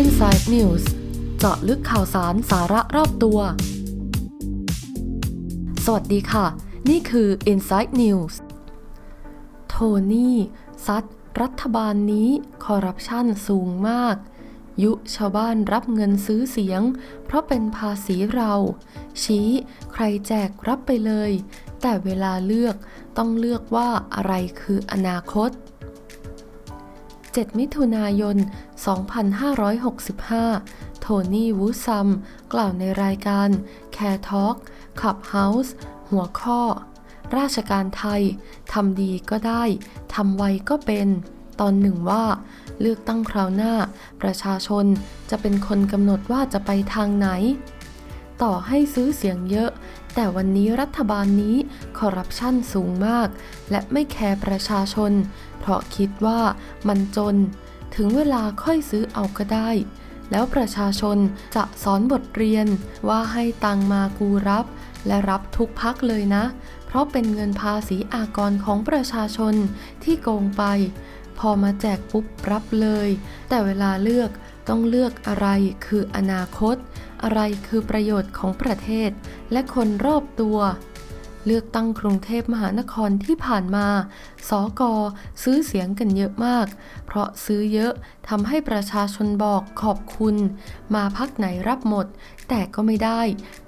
Inside News เจาะลึกข่าวสารสาระรอบตัว สวัสดีค่ะ นี่คือ Inside News โทนี่ซัดรัฐบาลนี้คอร์รัปชันสูงมาก ยุชาวบ้านรับเงินซื้อเสียง เพราะเป็นภาษีเรา ชี้ใครแจกรับไปเลย แต่เวลาเลือกต้องเลือกว่าอะไรคืออนาคต 7 มิถุนายน 2565 โทนี่ วูซัม กล่าวในรายการ Care Talk Clubhouse หัวข้อ ราชการไทย ทำดีก็ได้ ทำไวก็เป็น ตอนหนึ่งว่า เลือกตั้งคราวหน้า ประชาชนจะเป็นคนกำหนดว่าจะไปทางไหน ต่อให้ซื้อเสียงเยอะ แต่วันนี้รัฐบาลนี้คอร์รัปชันสูงมาก และไม่แคร์ประชาชน เพราะคิดว่ามันจน ถึงเวลาค่อยซื้อเอาก็ได้ แล้วประชาชนจะสอนบทเรียนว่าให้ตังมากูรับ และรับทุกพักเลยนะ เพราะเป็นเงินภาษีอากรของประชาชนที่โกงไป พอมาแจกปุ๊บรับเลย แต่เวลาเลือกต้องเลือกอะไรคืออนาคต อะไรคือประโยชน์ของประเทศ และคนรอบตัว เลือกตั้งกรุงเทพมหานครที่ผ่านมา สอกซื้อเสียงกันเยอะมาก เพราะซื้อเยอะทำให้ประชาชนบอกขอบคุณ มาพักไหนรับหมด แต่ก็ไม่ได้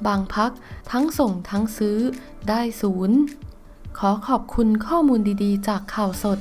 บางพักทั้งส่งทั้งซื้อได้ศูนย์ขอขอบคุณข้อมูลดีๆ จากข่าวสด